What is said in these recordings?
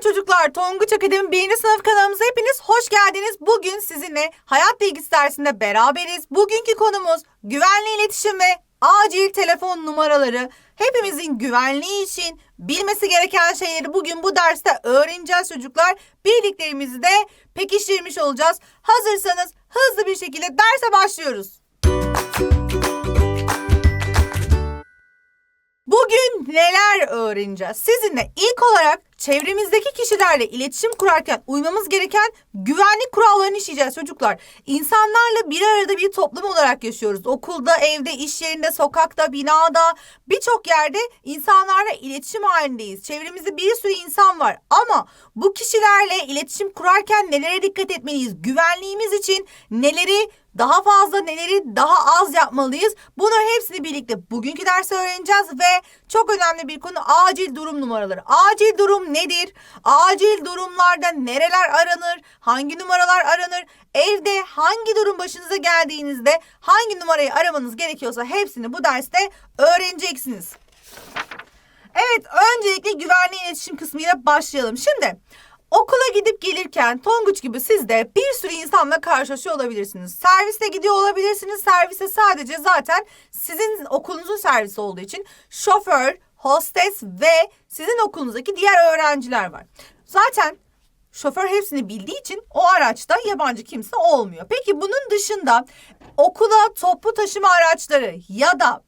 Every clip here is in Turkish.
çocuklar. Tonguç Akademi 1. sınıf kanalımıza hepiniz hoş geldiniz. Bugün sizinle hayat bilgisi dersinde beraberiz. Bugünkü konumuz güvenli iletişim ve acil telefon numaraları. Hepimizin güvenliği için bilmesi gereken şeyleri bugün bu derste öğreneceğiz çocuklar. Bildiklerimizi de pekiştirmiş olacağız. Hazırsanız hızlı bir şekilde derse başlıyoruz. Bugün neler öğreneceğiz? Sizinle ilk olarak çevremizdeki kişilerle iletişim kurarken uymamız gereken güvenlik kurallarını işleyeceğiz çocuklar. İnsanlarla bir arada bir toplum olarak yaşıyoruz. Okulda, evde, iş yerinde, sokakta, binada birçok yerde insanlarla iletişim halindeyiz. Çevremizde bir sürü insan var ama bu kişilerle iletişim kurarken nelere dikkat etmeliyiz? Güvenliğimiz için neleri daha fazla neleri daha az yapmalıyız? Bunu hepsini birlikte bugünkü derste öğreneceğiz ve çok önemli bir konu acil durum numaraları. Acil durum nedir? Acil durumlarda nereler aranır? Hangi numaralar aranır? Evde hangi durum başınıza geldiğinizde hangi numarayı aramanız gerekiyorsa hepsini bu derste öğreneceksiniz. Evet, öncelikle güvenli iletişim kısmıyla başlayalım. Şimdi okula gidip gelirken Tonguç gibi siz de bir sürü insanla karşılaşıyor olabilirsiniz. Serviste gidiyor olabilirsiniz. Serviste sadece zaten sizin okulunuzun servisi olduğu için şoför, hostes ve sizin okulunuzdaki diğer öğrenciler var. Zaten şoför hepsini bildiği için o araçta yabancı kimse olmuyor. Peki bunun dışında okula toplu taşıma araçları ya da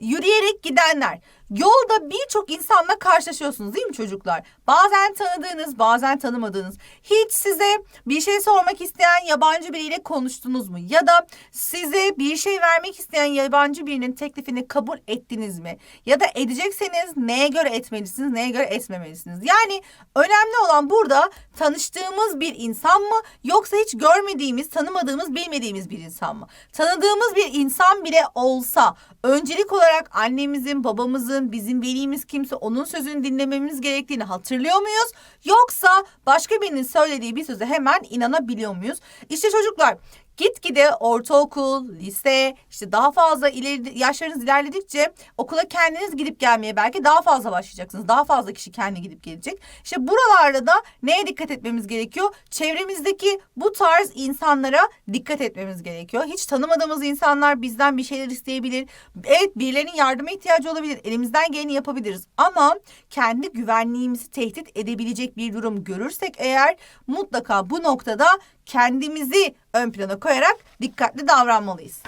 yürüyerek gidenler yolda birçok insanla karşılaşıyorsunuz değil mi çocuklar? Bazen tanıdığınız, bazen tanımadığınız. Hiç size bir şey sormak isteyen yabancı biriyle konuştunuz mu? Ya da size bir şey vermek isteyen yabancı birinin teklifini kabul ettiniz mi? Ya da edecekseniz neye göre etmelisiniz, neye göre etmemelisiniz? Yani önemli olan burada tanıştığımız bir insan mı yoksa hiç görmediğimiz, tanımadığımız, bilmediğimiz bir insan mı? Tanıdığımız bir insan bile olsa öncelik olarak annemizin, babamızın, bizim velimiz kimse onun sözünü dinlememiz gerektiğini hatırlıyor muyuz? Yoksa başka birinin söylediği bir söze hemen inanabiliyor muyuz? İşte çocuklar gitgide ortaokul, lise, işte daha fazla ileri, yaşlarınız ilerledikçe okula kendiniz gidip gelmeye belki daha fazla başlayacaksınız. Daha fazla kişi kendi gidip gelecek. İşte buralarda da neye dikkat etmemiz gerekiyor? Çevremizdeki bu tarz insanlara dikkat etmemiz gerekiyor. Hiç tanımadığımız insanlar bizden bir şeyler isteyebilir. Evet birilerinin yardıma ihtiyacı olabilir. Elimizden geleni yapabiliriz. Ama kendi güvenliğimizi tehdit edebilecek bir durum görürsek eğer mutlaka bu noktada kendimizi ön plana koyarak dikkatli davranmalıyız.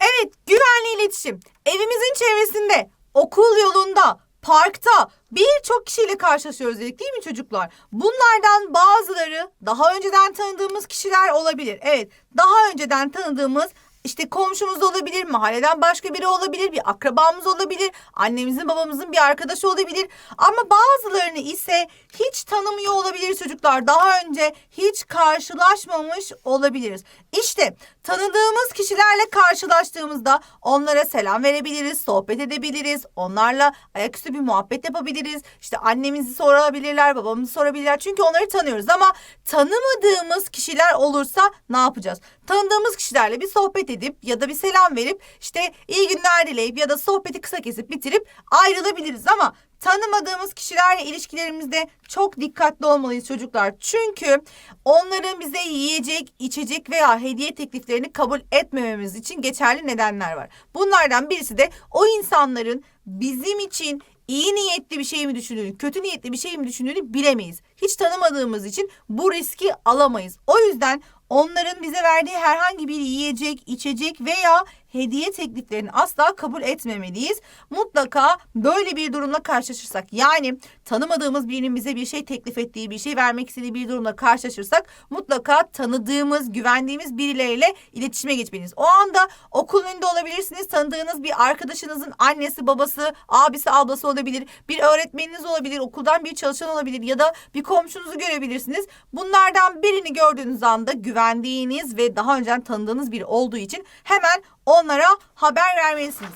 Evet, güvenli iletişim. Evimizin çevresinde, okul yolunda, parkta birçok kişiyle karşılaşıyoruz dedik değil mi çocuklar? Bunlardan bazıları daha önceden tanıdığımız kişiler olabilir. Evet, daha önceden tanıdığımız işte komşumuz olabilir, mahalleden başka biri olabilir, bir akrabamız olabilir, annemizin babamızın bir arkadaşı olabilir. Ama bazılarını ise hiç tanımıyor olabilir çocuklar. Daha önce hiç karşılaşmamış olabiliriz. İşte tanıdığımız kişilerle karşılaştığımızda onlara selam verebiliriz, sohbet edebiliriz, onlarla ayaküstü bir muhabbet yapabiliriz. İşte annemizi sorabilirler, babamızı sorabilirler. Çünkü onları tanıyoruz ama tanımadığımız kişiler olursa ne yapacağız? Tanıdığımız kişilerle bir sohbet edip ya da bir selam verip işte iyi günler dileyip ya da sohbeti kısa kesip bitirip ayrılabiliriz ama tanımadığımız kişilerle ilişkilerimizde çok dikkatli olmalıyız çocuklar. Çünkü onların bize yiyecek, içecek veya hediye tekliflerini kabul etmememiz için geçerli nedenler var. Bunlardan birisi de o insanların bizim için iyi niyetli bir şey mi düşündüğünü, kötü niyetli bir şey mi düşündüğünü bilemeyiz. Hiç tanımadığımız için bu riski alamayız. O yüzden onların bize verdiği herhangi bir yiyecek, içecek veya hediye tekliflerini asla kabul etmemeliyiz. Mutlaka böyle bir durumla karşılaşırsak yani tanımadığımız birinin bize bir şey teklif ettiği, bir şey vermek istediği bir durumla karşılaşırsak mutlaka tanıdığımız, güvendiğimiz birileriyle iletişime geçmeliyiz. O anda okul önünde olabilirsiniz. Tanıdığınız bir arkadaşınızın annesi, babası, abisi, ablası olabilir. Bir öğretmeniniz olabilir, okuldan bir çalışan olabilir ya da bir komşunuzu görebilirsiniz. Bunlardan birini gördüğünüz anda güvendiğiniz ve daha önceden tanıdığınız biri olduğu için hemen onlara haber vermelisiniz.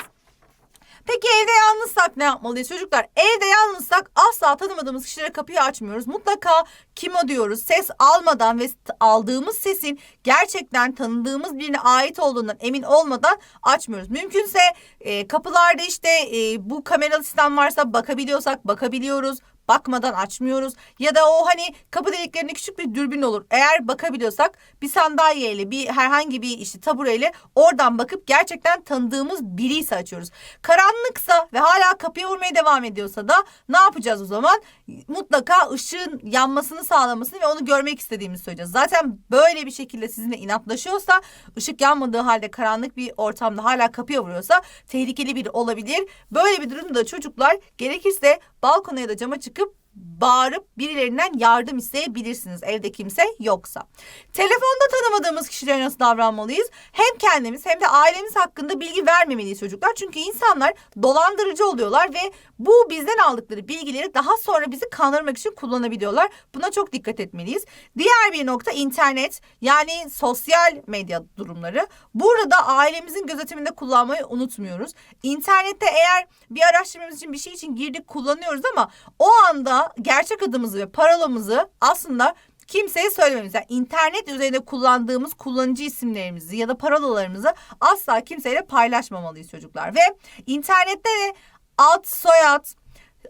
Peki evde yalnızsak ne yapmalıyız çocuklar? Evde yalnızsak asla tanımadığımız kişilere kapıyı açmıyoruz. Mutlaka kim o diyoruz. Ses almadan ve aldığımız sesin gerçekten tanıdığımız birine ait olduğundan emin olmadan açmıyoruz. Mümkünse e, kapılarda işte e, bu kameralı sistem varsa bakabiliyorsak bakabiliyoruz bakmadan açmıyoruz. Ya da o hani kapı deliklerinde küçük bir dürbün olur. Eğer bakabiliyorsak bir sandalyeyle bir herhangi bir işte tabureyle oradan bakıp gerçekten tanıdığımız biriyse açıyoruz. Karanlıksa ve hala kapıya vurmaya devam ediyorsa da ne yapacağız o zaman? Mutlaka ışığın yanmasını sağlamasını ve onu görmek istediğimizi söyleyeceğiz. Zaten böyle bir şekilde sizinle inatlaşıyorsa ışık yanmadığı halde karanlık bir ortamda hala kapıya vuruyorsa tehlikeli biri olabilir. Böyle bir durumda çocuklar gerekirse balkona ya da cama çıkıp bağırıp birilerinden yardım isteyebilirsiniz evde kimse yoksa. Telefonda tanımadığımız kişilere nasıl davranmalıyız? Hem kendimiz hem de ailemiz hakkında bilgi vermemeliyiz çocuklar. Çünkü insanlar dolandırıcı oluyorlar ve bu bizden aldıkları bilgileri daha sonra bizi kandırmak için kullanabiliyorlar. Buna çok dikkat etmeliyiz. Diğer bir nokta internet yani sosyal medya durumları. Burada ailemizin gözetiminde kullanmayı unutmuyoruz. İnternette eğer bir araştırmamız için bir şey için girdik kullanıyoruz ama o anda gerçek adımızı ve parolamızı aslında kimseye söylememiz. Yani internet üzerinde kullandığımız kullanıcı isimlerimizi ya da parolalarımızı asla kimseyle paylaşmamalıyız çocuklar. Ve internette de ad, soyad,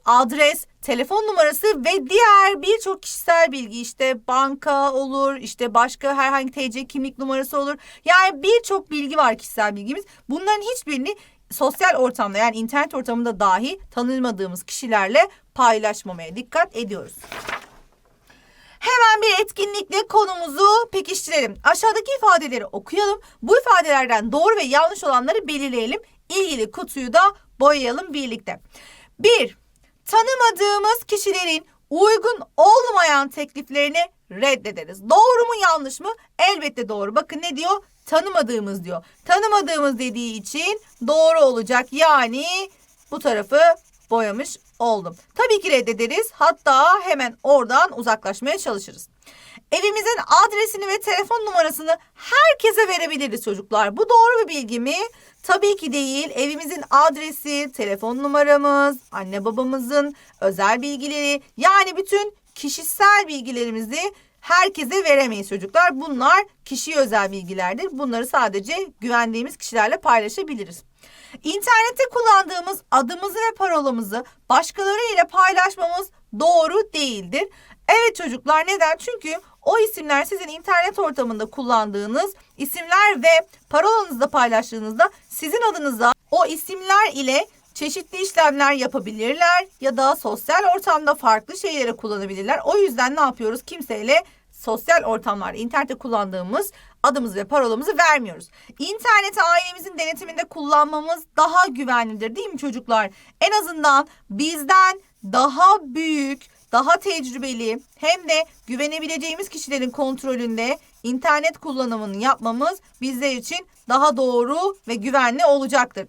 adres, telefon numarası ve diğer birçok kişisel bilgi işte banka olur, işte başka herhangi TC kimlik numarası olur. Yani birçok bilgi var kişisel bilgimiz. Bunların hiçbirini sosyal ortamda yani internet ortamında dahi tanımadığımız kişilerle paylaşmamaya dikkat ediyoruz. Hemen bir etkinlikle konumuzu pekiştirelim. Aşağıdaki ifadeleri okuyalım. Bu ifadelerden doğru ve yanlış olanları belirleyelim. İlgili kutuyu da boyayalım birlikte. 1. Tanımadığımız kişilerin uygun olmayan tekliflerini reddederiz. Doğru mu yanlış mı? Elbette doğru. Bakın ne diyor? Tanımadığımız diyor. Tanımadığımız dediği için doğru olacak. Yani bu tarafı boyamış oldum. Tabii ki reddederiz. Hatta hemen oradan uzaklaşmaya çalışırız. Evimizin adresini ve telefon numarasını herkese verebiliriz çocuklar. Bu doğru bir bilgi mi? Tabii ki değil. Evimizin adresi, telefon numaramız, anne babamızın özel bilgileri yani bütün kişisel bilgilerimizi herkese veremeyiz çocuklar. Bunlar kişiye özel bilgilerdir. Bunları sadece güvendiğimiz kişilerle paylaşabiliriz. İnternette kullandığımız adımızı ve parolamızı başkaları ile paylaşmamız doğru değildir. Evet çocuklar neden? Çünkü o isimler sizin internet ortamında kullandığınız isimler ve parolanızda paylaştığınızda sizin adınıza o isimler ile çeşitli işlemler yapabilirler ya da sosyal ortamda farklı şeyleri kullanabilirler. O yüzden ne yapıyoruz? Kimseyle sosyal ortamlarda internette kullandığımız adımızı ve parolamızı vermiyoruz. İnterneti ailemizin denetiminde kullanmamız daha güvenlidir değil mi çocuklar? En azından bizden daha büyük, daha tecrübeli hem de güvenebileceğimiz kişilerin kontrolünde internet kullanımını yapmamız bizler için daha doğru ve güvenli olacaktır.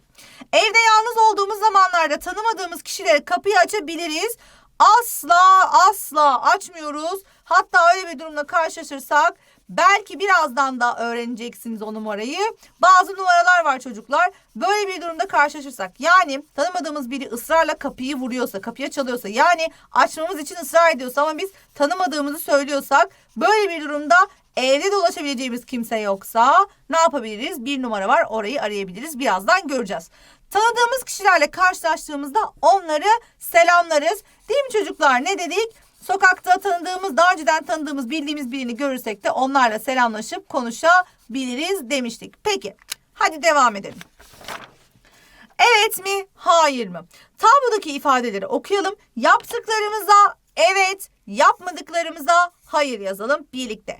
Evde yalnız olduğumuz zamanlarda tanımadığımız kişilere kapıyı açabiliriz. Asla asla açmıyoruz. Hatta öyle bir durumla karşılaşırsak belki birazdan da öğreneceksiniz o numarayı. Bazı numaralar var çocuklar. Böyle bir durumda karşılaşırsak yani tanımadığımız biri ısrarla kapıyı vuruyorsa, kapıya çalıyorsa yani açmamız için ısrar ediyorsa ama biz tanımadığımızı söylüyorsak böyle bir durumda evde dolaşabileceğimiz kimse yoksa ne yapabiliriz? Bir numara var orayı arayabiliriz. Birazdan göreceğiz. Tanıdığımız kişilerle karşılaştığımızda onları selamlarız. Değil mi çocuklar? Ne dedik? Sokakta tanıdığımız, daha önceden tanıdığımız, bildiğimiz birini görürsek de onlarla selamlaşıp konuşabiliriz demiştik. Peki, hadi devam edelim. Evet mi, hayır mı? Tablodaki ifadeleri okuyalım. Yaptıklarımıza evet, yapmadıklarımıza hayır yazalım birlikte.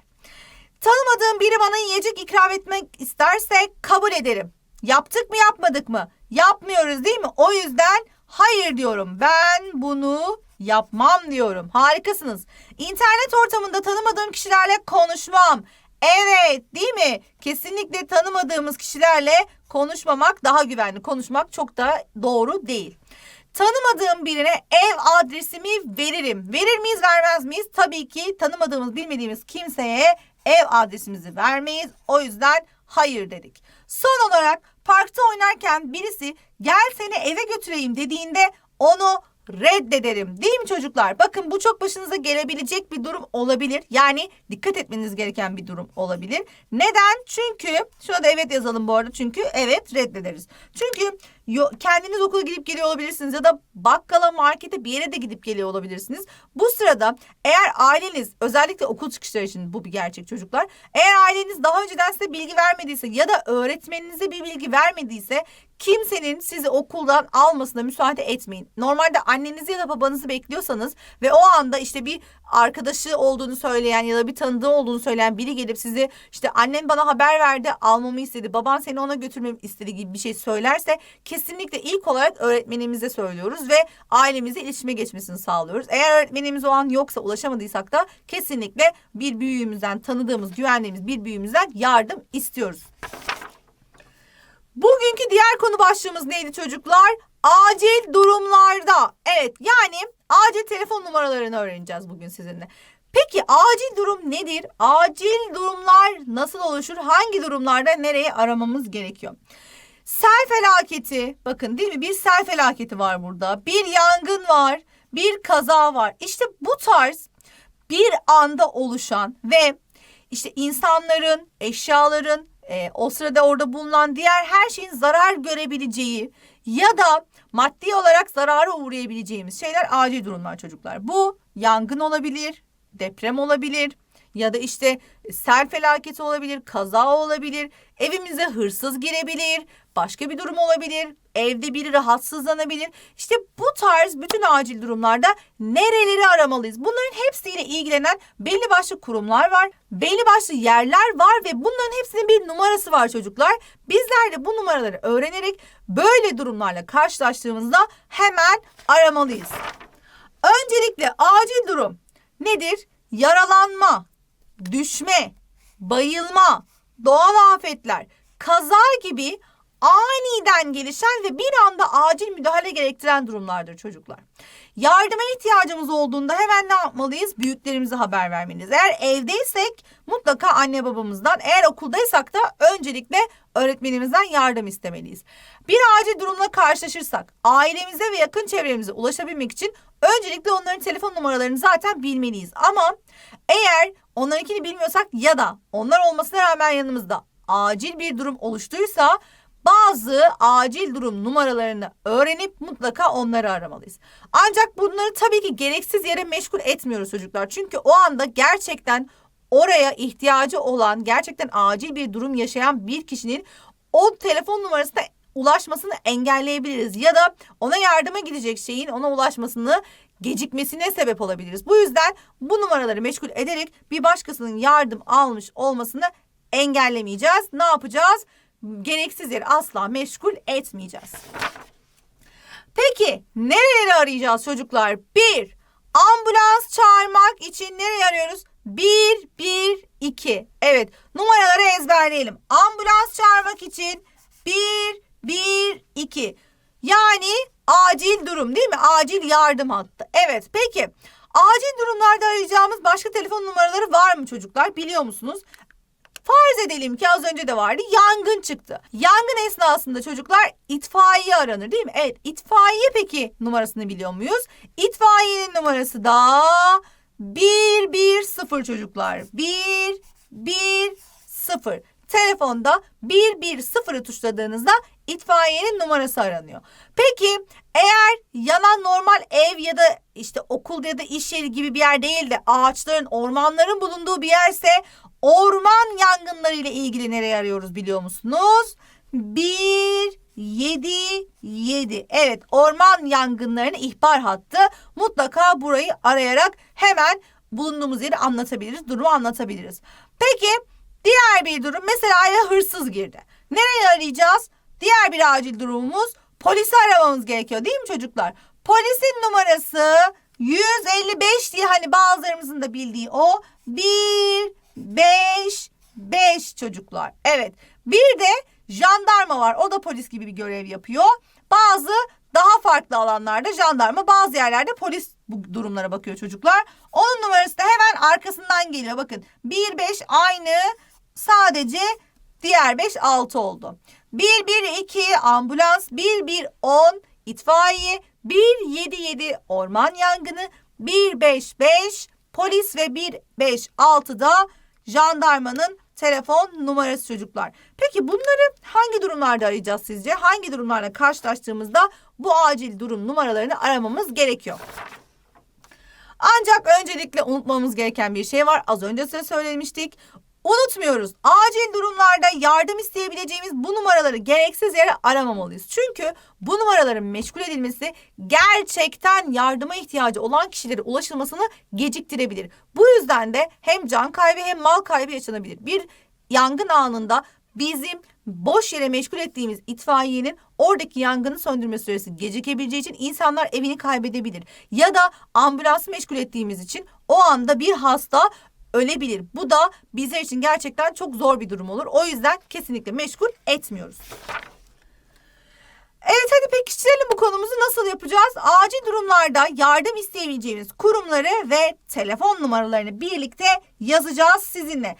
Tanımadığım biri bana yiyecek ikram etmek isterse kabul ederim. Yaptık mı yapmadık mı? Yapmıyoruz değil mi? O yüzden hayır diyorum. Ben bunu yapmam diyorum. Harikasınız. İnternet ortamında tanımadığım kişilerle konuşmam. Evet değil mi? Kesinlikle tanımadığımız kişilerle konuşmamak daha güvenli. Konuşmak çok da doğru değil. Tanımadığım birine ev adresimi veririm. Verir miyiz vermez miyiz? Tabii ki tanımadığımız bilmediğimiz kimseye ev adresimizi vermeyiz. O yüzden hayır dedik. Son olarak parkta oynarken birisi gel seni eve götüreyim dediğinde onu reddederim. Değil mi çocuklar? Bakın bu çok başınıza gelebilecek bir durum olabilir. Yani dikkat etmeniz gereken bir durum olabilir. Neden? Çünkü şuna da evet yazalım bu arada. Çünkü evet reddederiz. Çünkü kendiniz okula gidip geliyor olabilirsiniz ya da bakkala, markete bir yere de gidip geliyor olabilirsiniz. Bu sırada eğer aileniz özellikle okul çıkışları için bu bir gerçek çocuklar. Eğer aileniz daha önceden size bilgi vermediyse ya da öğretmeninize bir bilgi vermediyse kimsenin sizi okuldan almasına müsaade etmeyin. Normalde annenizi ya da babanızı bekliyorsanız ve o anda işte bir arkadaşı olduğunu söyleyen ya da bir tanıdığı olduğunu söyleyen biri gelip sizi işte annen bana haber verdi almamı istedi baban seni ona götürmemi istedi gibi bir şey söylerse kesinlikle ilk olarak öğretmenimize söylüyoruz ve ailemize iletişime geçmesini sağlıyoruz. Eğer öğretmenimiz o an yoksa ulaşamadıysak da kesinlikle bir büyüğümüzden tanıdığımız güvendiğimiz bir büyüğümüzden yardım istiyoruz. Bugünkü diğer konu başlığımız neydi çocuklar? Acil durumlarda. Evet yani acil telefon numaralarını öğreneceğiz bugün sizinle. Peki acil durum nedir? Acil durumlar nasıl oluşur? Hangi durumlarda nereye aramamız gerekiyor? Sel felaketi, bakın değil mi? Bir sel felaketi var burada. Bir yangın var, bir kaza var. İşte bu tarz bir anda oluşan ve işte insanların, eşyaların, e, o sırada orada bulunan diğer her şeyin zarar görebileceği ya da maddi olarak zarara uğrayabileceğimiz şeyler acil durumlar çocuklar. Bu yangın olabilir, deprem olabilir ya da işte sel felaketi olabilir, kaza olabilir, evimize hırsız girebilir, başka bir durum olabilir, evde biri rahatsızlanabilir. İşte bu tarz bütün acil durumlarda nereleri aramalıyız? Bunların hepsiyle ilgilenen belli başlı kurumlar var, belli başlı yerler var ve bunların hepsinin bir numarası var çocuklar. Bizler de bu numaraları öğrenerek böyle durumlarla karşılaştığımızda hemen aramalıyız. Öncelikle acil durum nedir? Yaralanma, düşme, bayılma, doğal afetler, kaza gibi aniden gelişen ve bir anda acil müdahale gerektiren durumlardır çocuklar. Yardıma ihtiyacımız olduğunda hemen ne yapmalıyız? Büyüklerimize haber vermeliyiz. Eğer evdeysek mutlaka anne babamızdan, eğer okuldaysak da öncelikle öğretmenimizden yardım istemeliyiz. Bir acil durumla karşılaşırsak ailemize ve yakın çevremize ulaşabilmek için öncelikle onların telefon numaralarını zaten bilmeliyiz. Ama eğer onlarınkini bilmiyorsak ya da onlar olmasına rağmen yanımızda acil bir durum oluştuysa bazı acil durum numaralarını öğrenip mutlaka onları aramalıyız. Ancak bunları tabii ki gereksiz yere meşgul etmiyoruz çocuklar. Çünkü o anda gerçekten oraya ihtiyacı olan, gerçekten acil bir durum yaşayan bir kişinin o telefon numarasına ulaşmasını engelleyebiliriz ya da ona yardıma gidecek şeyin ona ulaşmasını gecikmesine sebep olabiliriz. Bu yüzden bu numaraları meşgul ederek bir başkasının yardım almış olmasını engellemeyeceğiz. Ne yapacağız? Gereksiz yere asla meşgul etmeyeceğiz. Peki nereleri arayacağız çocuklar? Bir, ambulans çağırmak için nereye arıyoruz? Bir, bir, iki. Evet numaraları ezberleyelim. Ambulans çağırmak için bir, bir, iki. Yani acil durum değil mi? Acil yardım hattı. Evet peki acil durumlarda arayacağımız başka telefon numaraları var mı çocuklar? Biliyor musunuz? Farz edelim ki az önce de vardı yangın çıktı. Yangın esnasında çocuklar itfaiye aranır değil mi? Evet itfaiye peki numarasını biliyor muyuz? İtfaiyenin numarası da 110 çocuklar. 110. Telefonda 110'ı tuşladığınızda itfaiyenin numarası aranıyor. Peki eğer yanan normal ev ya da işte okul ya da iş yeri gibi bir yer değil de ağaçların, ormanların bulunduğu bir yerse orman yangınları ile ilgili nereye arıyoruz biliyor musunuz? 1 7 7. Evet, orman yangınlarını ihbar hattı. Mutlaka burayı arayarak hemen bulunduğumuz yeri anlatabiliriz, durumu anlatabiliriz. Peki diğer bir durum mesela eve hırsız girdi. Nereye arayacağız? Diğer bir acil durumumuz polisi aramamız gerekiyor değil mi çocuklar? Polisin numarası 155 diye hani bazılarımızın da bildiği o 1 5 5 çocuklar. Evet. Bir de jandarma var. O da polis gibi bir görev yapıyor. Bazı daha farklı alanlarda jandarma, bazı yerlerde polis bu durumlara bakıyor çocuklar. Onun numarası da hemen arkasından geliyor. Bakın 1 5 aynı sadece diğer 5 6 oldu. 1 1 2 ambulans, 1 1 10 itfaiye, 1 7 7 orman yangını, 1 5 5 polis ve 1 5 6 da jandarmanın telefon numarası çocuklar. Peki bunları hangi durumlarda arayacağız sizce? Hangi durumlarla karşılaştığımızda bu acil durum numaralarını aramamız gerekiyor? Ancak öncelikle unutmamız gereken bir şey var. Az önce size söylemiştik. Unutmuyoruz. Acil durumlarda yardım isteyebileceğimiz bu numaraları gereksiz yere aramamalıyız. Çünkü bu numaraların meşgul edilmesi gerçekten yardıma ihtiyacı olan kişilere ulaşılmasını geciktirebilir. Bu yüzden de hem can kaybı hem mal kaybı yaşanabilir. Bir yangın anında bizim boş yere meşgul ettiğimiz itfaiyenin oradaki yangını söndürme süresi gecikebileceği için insanlar evini kaybedebilir. Ya da ambulansı meşgul ettiğimiz için o anda bir hasta ölebilir. Bu da bizler için gerçekten çok zor bir durum olur. O yüzden kesinlikle meşgul etmiyoruz. Evet hadi pekiştirelim bu konumuzu nasıl yapacağız? Acil durumlarda yardım isteyebileceğimiz kurumları ve telefon numaralarını birlikte yazacağız sizinle.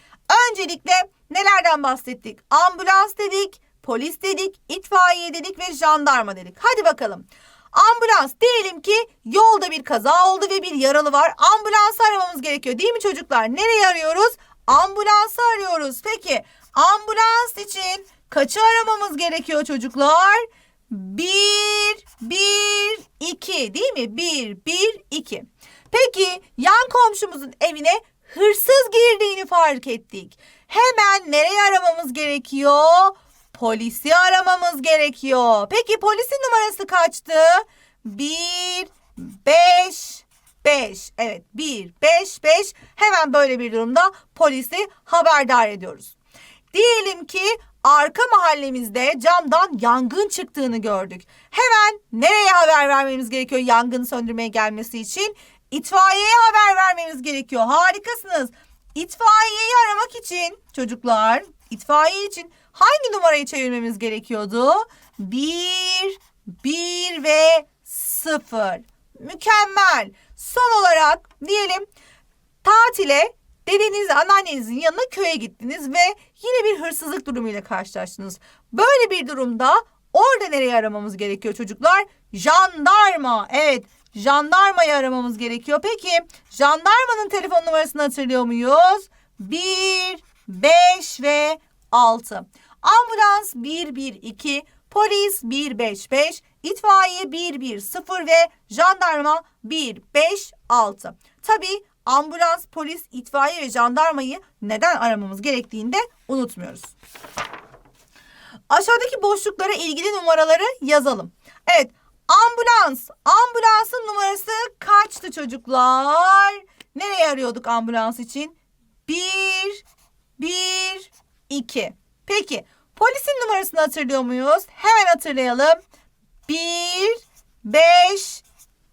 Öncelikle nelerden bahsettik? Ambulans dedik, polis dedik, itfaiye dedik ve jandarma dedik. Hadi bakalım. Ambulans diyelim ki yolda bir kaza oldu ve bir yaralı var. Ambulansı aramamız gerekiyor değil mi çocuklar? Nereye arıyoruz? Ambulansı arıyoruz. Peki ambulans için kaçı aramamız gerekiyor çocuklar? Bir, bir, iki değil mi? Bir, bir, iki. Peki yan komşumuzun evine hırsız girdiğini fark ettik. Hemen nereye aramamız gerekiyor? Polisi aramamız gerekiyor. Peki polisin numarası kaçtı? Bir, beş, beş. Evet bir, beş, beş. Hemen böyle bir durumda polisi haberdar ediyoruz. Diyelim ki arka mahallemizde camdan yangın çıktığını gördük. Hemen nereye haber vermemiz gerekiyor yangını söndürmeye gelmesi için? İtfaiyeye haber vermemiz gerekiyor. Harikasınız. İtfaiyeyi aramak için çocuklar, itfaiye için hangi numarayı çevirmemiz gerekiyordu? Bir, bir ve sıfır. Mükemmel. Son olarak diyelim tatile dedenizle anneannenizin yanına köye gittiniz ve yine bir hırsızlık durumuyla karşılaştınız. Böyle bir durumda orada nereye aramamız gerekiyor çocuklar? Jandarma. Evet jandarmayı aramamız gerekiyor. Peki jandarmanın telefon numarasını hatırlıyor muyuz? 1, 5 ve 6. Ambulans 112, polis 155, itfaiye 110 ve jandarma 156. Tabii ambulans, polis, itfaiye ve jandarmayı neden aramamız gerektiğini de unutmuyoruz. Aşağıdaki boşluklara ilgili numaraları yazalım. Evet, ambulans. Ambulansın numarası kaçtı çocuklar? Nereye arıyorduk ambulans için? 1, 1, 2. Peki, polisin numarasını hatırlıyor muyuz? Hemen hatırlayalım. 1, 5,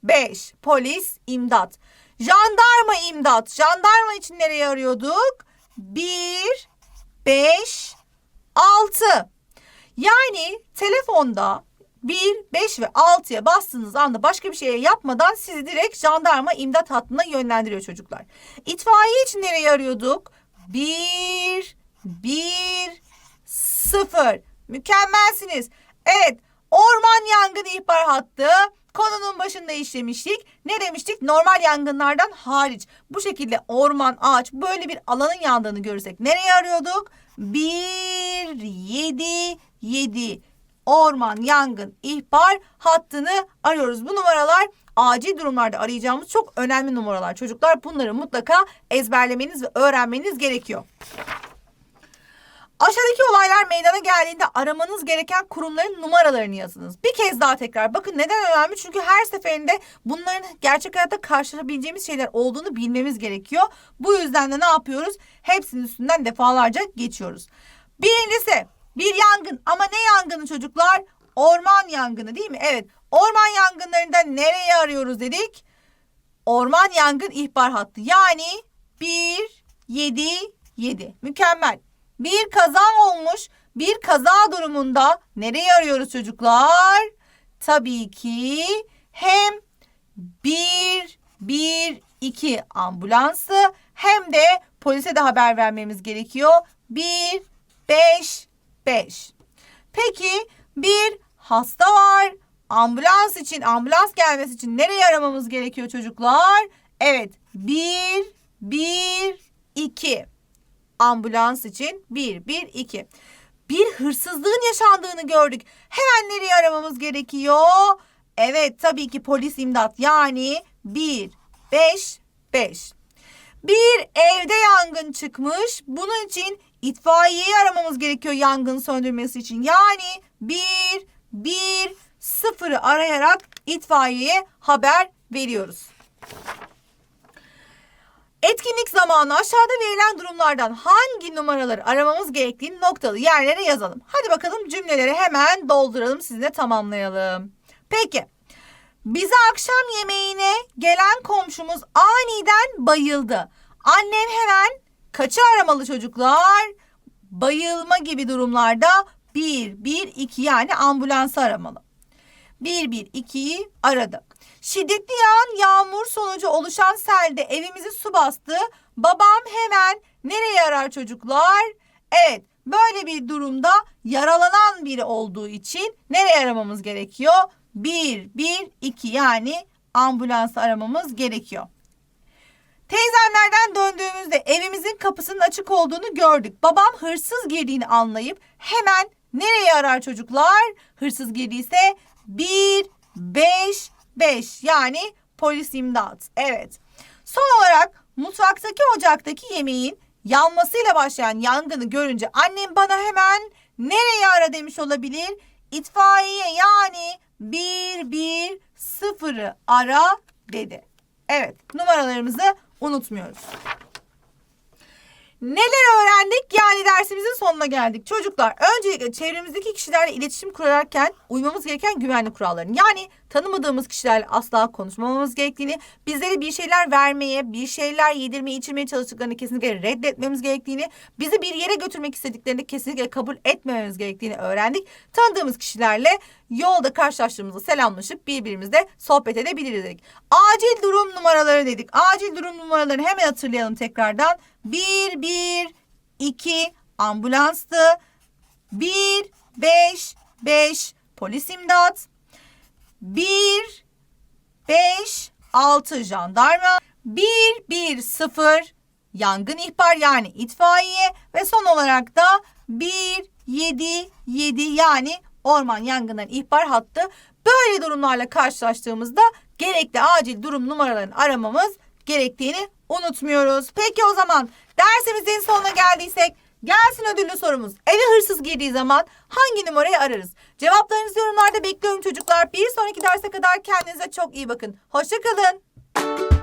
5. Polis, imdat. Jandarma imdat. Jandarma için nereye arıyorduk? 1, 5, 6. Yani telefonda 1, 5 ve 6'ya bastığınız anda başka bir şey yapmadan sizi direkt jandarma imdat hattına yönlendiriyor çocuklar. İtfaiye için nereye arıyorduk? 1, 1, 0. Mükemmelsiniz. Evet orman yangını ihbar hattı konunun başında işlemiştik. Ne demiştik? Normal yangınlardan hariç. Bu şekilde orman, ağaç böyle bir alanın yandığını görürsek nereye arıyorduk? 1, 7, 7 orman yangın ihbar hattını arıyoruz. Bu numaralar acil durumlarda arayacağımız çok önemli numaralar. Çocuklar bunları mutlaka ezberlemeniz ve öğrenmeniz gerekiyor. Aşağıdaki olaylar meydana geldiğinde aramanız gereken kurumların numaralarını yazınız. Bir kez daha tekrar bakın neden önemli? Çünkü her seferinde bunların gerçek hayatta karşılaşabileceğimiz şeyler olduğunu bilmemiz gerekiyor. Bu yüzden de ne yapıyoruz? Hepsinin üstünden defalarca geçiyoruz. Birincisi bir yangın ama ne yangını çocuklar? Orman yangını değil mi? Evet. Orman yangınlarında nereye arıyoruz dedik? Orman yangın ihbar hattı. Yani 1 7 7. Mükemmel. Bir kaza olmuş. Bir kaza durumunda nereye arıyoruz çocuklar? Tabii ki hem 1 1 2 ambulansı hem de polise de haber vermemiz gerekiyor. 1 5 5. Peki bir hasta var. Ambulans için, ambulans gelmesi için nereye aramamız gerekiyor çocuklar? Evet, 1 1 2. ambulans için 112. Bir hırsızlığın yaşandığını gördük. Hemen nereye aramamız gerekiyor? Evet tabii ki polis imdat yani 1 5 5. Bir evde yangın çıkmış. Bunun için itfaiyeyi aramamız gerekiyor yangın söndürmesi için. Yani 1 1 0'ı arayarak itfaiyeye haber veriyoruz. Etkinlik zamanı aşağıda verilen durumlardan hangi numaraları aramamız gerektiğini noktalı yerlere yazalım. Hadi bakalım cümleleri hemen dolduralım sizinle tamamlayalım. Peki. Bize akşam yemeğine gelen komşumuz aniden bayıldı. Annem hemen kaçı aramalı çocuklar? Bayılma gibi durumlarda 1 1 2 yani ambulansı aramalı. 112'yi aradı. Şiddetli yağan yağmur sonucu oluşan selde evimizi su bastı. Babam hemen nereye arar çocuklar? Evet böyle bir durumda yaralanan biri olduğu için nereye aramamız gerekiyor? 1, 1, 2 yani ambulansı aramamız gerekiyor. Teyzemlerden döndüğümüzde evimizin kapısının açık olduğunu gördük. Babam hırsız girdiğini anlayıp hemen nereye arar çocuklar? Hırsız girdiyse 1, 5, 5 yani polis imdat. Evet. Son olarak mutfaktaki ocaktaki yemeğin yanmasıyla başlayan yangını görünce annem bana hemen nereye ara demiş olabilir? İtfaiye yani 1, 1, 0'ı ara dedi. Evet numaralarımızı unutmuyoruz. Neler öğrendik? Yani dersimizin sonuna geldik. Çocuklar öncelikle çevremizdeki kişilerle iletişim kurarken uymamız gereken güvenlik kurallarını yani tanımadığımız kişilerle asla konuşmamamız gerektiğini, bizlere bir şeyler vermeye, bir şeyler yedirmeye, içirmeye çalıştıklarını kesinlikle reddetmemiz gerektiğini, bizi bir yere götürmek istediklerini kesinlikle kabul etmememiz gerektiğini öğrendik. Tanıdığımız kişilerle yolda karşılaştığımızda selamlaşıp birbirimizle sohbet edebiliriz dedik. Acil durum numaraları dedik. Acil durum numaralarını hemen hatırlayalım tekrardan. 1 1 2 ambulanstı. 1 5 5 polis imdat. 1 5 6 jandarma. 1 1 0 yangın ihbar yani itfaiye ve son olarak da 1 7 7 yani orman yangından ihbar hattı. Böyle durumlarla karşılaştığımızda gerekli acil durum numaralarını aramamız gerektiğini unutmuyoruz. Peki o zaman dersimizin sonuna geldiysek gelsin ödüllü sorumuz. Eve hırsız girdiği zaman hangi numarayı ararız? Cevaplarınızı yorumlarda bekliyorum çocuklar. Bir sonraki derse kadar kendinize çok iyi bakın. Hoşçakalın.